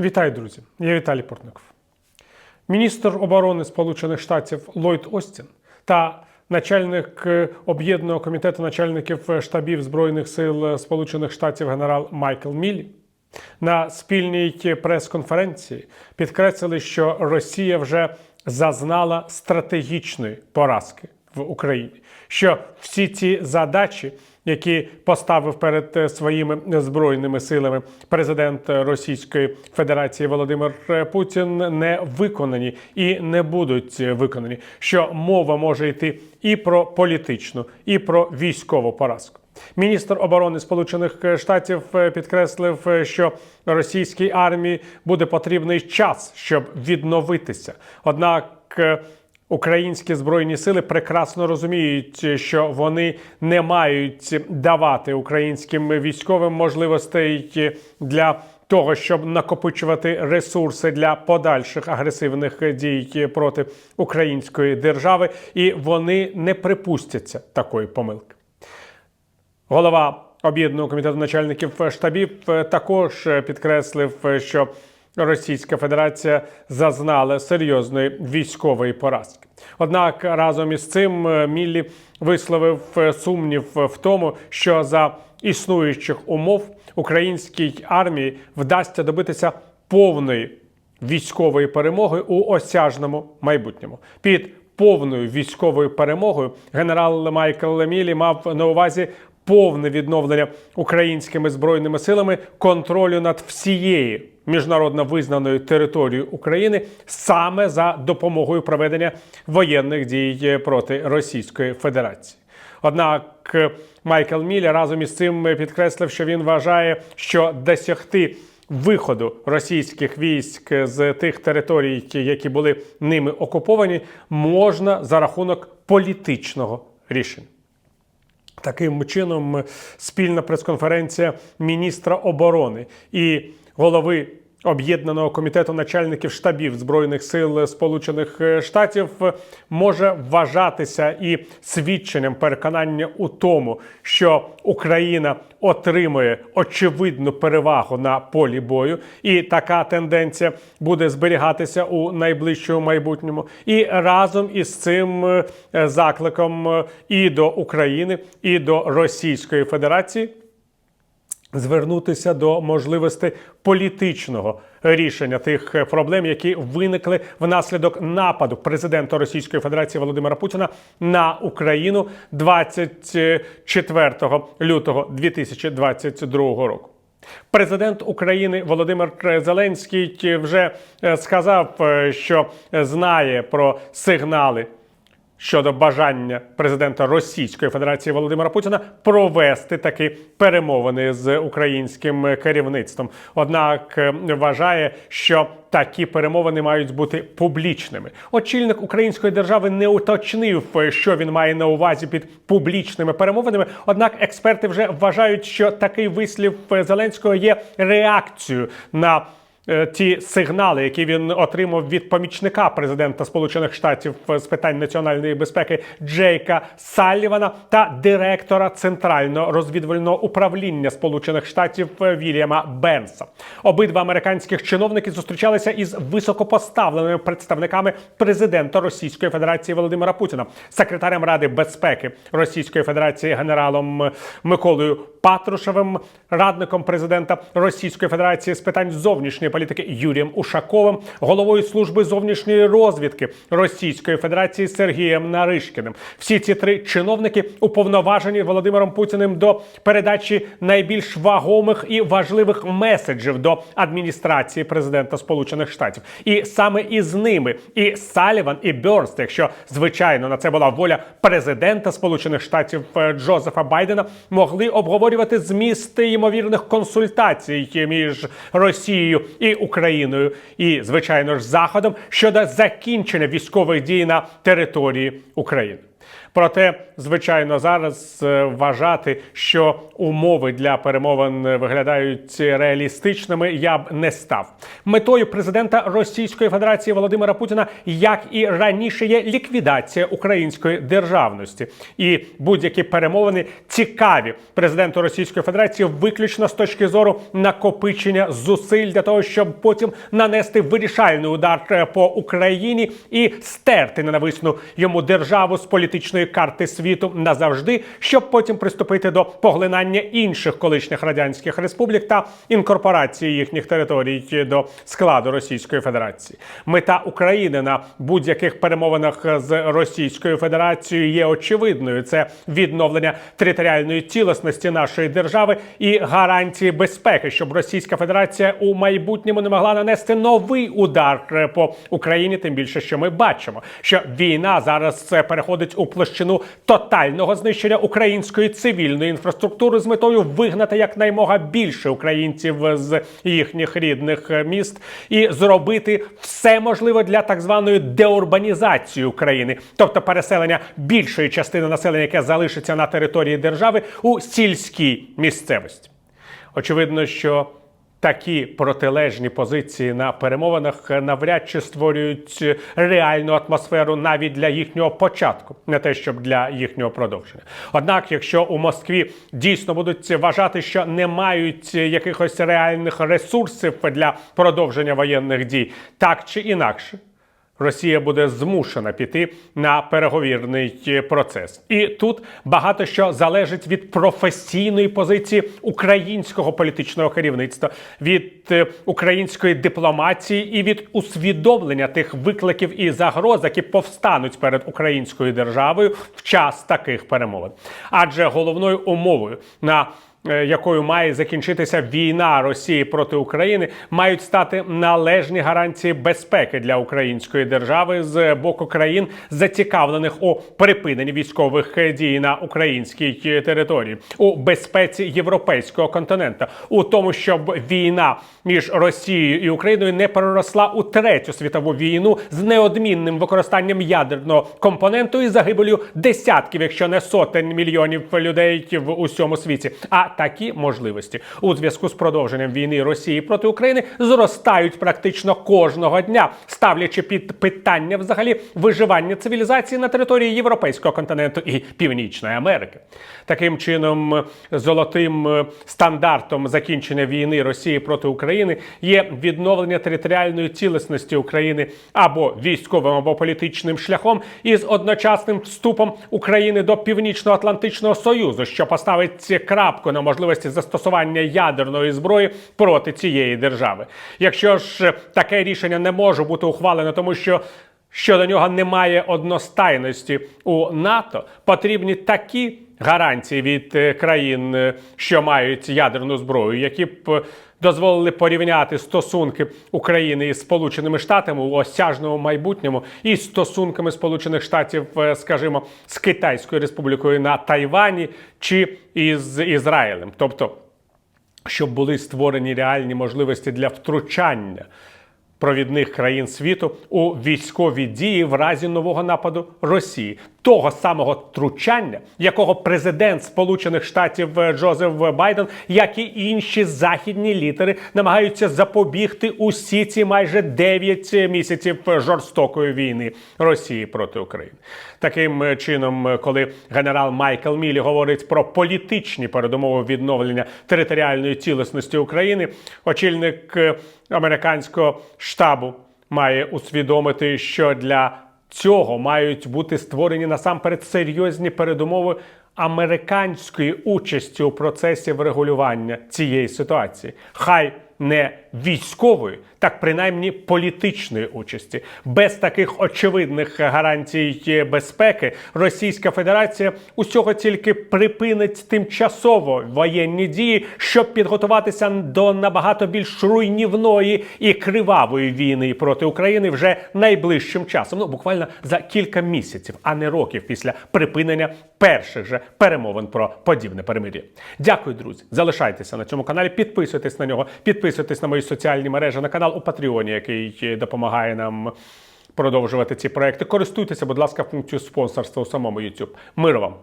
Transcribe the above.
Вітаю, друзі! Я Віталій Портников. Міністр оборони Сполучених Штатів Ллойд Остін та начальник е, об'єднаного комітету начальників е, штабів Збройних сил Сполучених Штатів генерал Майкл Міллі на спільній прес-конференції підкреслили, що Росія вже зазнала стратегічної поразки в Україні, що всі ці задачі, які поставив перед е, своїми збройними силами президент Російської Федерації Володимир Путін, не виконані і не будуть виконані. Що мова може йти і про політичну, і про військову поразку. Міністр оборони Сполучених Штатів е, підкреслив, е, що російській армії буде потрібний час, щоб відновитися. Однак е, Українські збройні сили прекрасно розуміють, що вони не мають давати українським військовим можливостей для того, щоб накопичувати ресурси для подальших агресивних дій проти української держави, і вони не припустяться такої помилки. Голова об'єднаного комітету начальників штабів також підкреслив, що Російська Федерація зазнала серйозної військової поразки. Однак разом із цим е, Міллі висловив е, сумнів в тому, що за існуючих умов українській армії вдасться добитися повної військової перемоги у осяжному майбутньому. Під повною військовою перемогою генерал Майкл Міллі мав на увазі повне відновлення українськими збройними силами контролю над всією міжнародно визнаною територією України саме за допомогою проведення воєнних дій проти Російської Федерації. Однак е, Майкл Міллі разом із цим підкреслив, що він вважає, що досягти виходу російських військ з тих територій, які були ними окуповані, можна за рахунок політичного рішення. Таким чином, спільна прес-конференція міністра оборони і голови об'єднаного комітету начальників штабів збройних сил Сполучених Штатів може вважатися і свідченням переконання у тому, що Україна отримує очевидну перевагу на полі бою, і така тенденція буде зберігатися у найближчому майбутньому. І разом із цим е, закликом е, і до України, і до Російської Федерації звернутися до можливості політичного рішення тих проблем, які виникли внаслідок нападу президента Російської Федерації Володимира Путіна на Україну 24 лютого 2022 року. Президент України Володимир Зеленський вже е, сказав, е, що знає про сигнали щодо бажання президента Російської Федерації Володимира Путіна провести такі перемовини з українським керівництвом. Однак е, вважає, що такі перемовини мають бути публічними. Очільник української держави не уточнив, що він має на увазі під публічними перемовинами. Однак експерти вже вважають, що такий вислів Зеленського є реакцією на е, ті сигнали, які він отримав від помічника президента Сполучених Штатів з питань національної безпеки Джейка Саллівана та директора центрального розвідувального управління Сполучених Штатів Вільяма Бенса. Обидва американських чиновники зустрічалися із високопоставленими представниками президента Російської Федерації Володимира Путіна, секретарем Ради безпеки Російської Федерації генералом Миколою Патрушевим, радником президента Російської Федерації з питань зовнішньої політики Юрієм Ушаковим, головою служби зовнішньої розвідки Російської Федерації Сергієм Наришкіним. Всі ці три чиновники уповноважені Володимиром Путіним до передачі найбільш вагомих і важливих меседжів до адміністрації президента Сполучених Штатів. І саме із ними і Саліван, і Бьорст, якщо звичайно на це була воля президента Сполучених Штатів е, Джозефа Байдена, могли обговорювати змісти ймовірних консультацій між Росією і Україною, і звичайно ж Заходом щодо закінчення військових дій на території України. Проте, звичайно, зараз е, вважати, що умови для перемовин виглядають реалістичними, я б не став. Метою президента Російської Федерації Володимира Путіна, як і раніше, є ліквідація української державності, і будь-які перемовини цікаві президенту Російської Федерації виключно з точки зору накопичення зусиль для того, щоб потім нанести вирішальний удар е, по Україні і стерти ненависну йому державу з політичної карти світу назавжди, щоб потім приступити до поглинання інших колишніх радянських республік та інкорпорації їхніх територій до складу Російської Федерації. Мета України на будь-яких перемовинах з Російською Федерацією є очевидною: це відновлення територіальної цілісності нашої держави і гарантії безпеки, щоб Російська Федерація у майбутньому не могла нанести новий удар по Україні. Тим більше, що ми бачимо, що війна зараз переходить у площину тотального знищення української цивільної інфраструктури з метою вигнати якнаймога більше українців з їхніх рідних міст і зробити все можливе для так званої деурбанізації України, тобто переселення більшої частини населення, яке залишиться на території держави у сільській місцевості. Очевидно, що такі протилежні позиції на перемовинах навряд чи створюють реальну атмосферу навіть для їхнього початку, не те, щоб для їхнього продовження. Однак, якщо у Москві дійсно будуть вважати, що не мають якихось реальних ресурсів для продовження воєнних дій, так чи інакше. Росія буде змушена піти на переговірний процес, і тут багато що залежить від професійної позиції українського політичного керівництва, від е, української дипломатії і від усвідомлення тих викликів і загроз, які повстануть перед українською державою в час таких перемовин. Адже головною умовою на е, якою має закінчитися війна Росії проти України, мають стати належні гарантії безпеки для української держави з боку країн, зацікавлених у припиненні військових дій на українській території, у безпеці європейського континенту, у тому, щоб війна між Росією і Україною не переросла у третю світову війну з неодмінним використанням ядерного компоненту і загибелю десятків, якщо не сотень мільйонів людей в усьому світі. А такі можливості у зв'язку з продовженням війни Росії проти України зростають практично кожного дня, ставлячи під питання взагалі виживання цивілізації на території європейського континенту і Північної Америки. Таким чином, золотим стандартом закінчення війни Росії проти України є відновлення територіальної цілісності України або військовим, або політичним шляхом із одночасним вступом України до Північно-Атлантичного Союзу, що поставить крапку на можливості застосування ядерної зброї проти цієї держави. Якщо ж таке рішення не може бути ухвалено, тому що щодо нього немає одностайності у НАТО, потрібні такі гарантії від е, країн, е, що мають ядерну зброю, які б е, дозволили порівняти стосунки України із Сполученими Штатами у осяжному майбутньому і стосунками Сполучених Штатів, скажімо, з Китайською Республікою на Тайвані чи із Ізраїлем, тобто, щоб були створені реальні можливості для втручання провідних країн світу у військові дії в разі нового нападу Росії, того самого втручання, якого президент Сполучених Штатів е, Джозеф Байден, як і інші західні лідери, намагаються запобігти усі ці майже 9 місяців жорстокої війни Росії проти України. Таким чином, коли генерал Майкл Мілі говорить про політичні передумови відновлення територіальної цілісності України, очільник е, американського штабу має усвідомити, що для цього мають бути створені насамперед серйозні передумови американської участі у процесі врегулювання цієї ситуації. Хай не військової, так принаймні політичної участі. Без таких очевидних гарантій безпеки Російська Федерація усього тільки припинить тимчасово воєнні дії, щоб підготуватися до набагато більш руйнівної і кривавої війни проти України вже найближчим часом. Ну буквально за кілька місяців, а не років після припинення перших же перемовин про подібне перемир'я. Дякую, друзі. Залишайтеся на цьому каналі, підписуйтесь на нього, підписуйтесь на мої соціальні мережі на канал у Патреоні, який допомагає нам продовжувати ці проекти. Користуйтеся, будь ласка, функцією спонсорства у самому YouTube. Миру вам!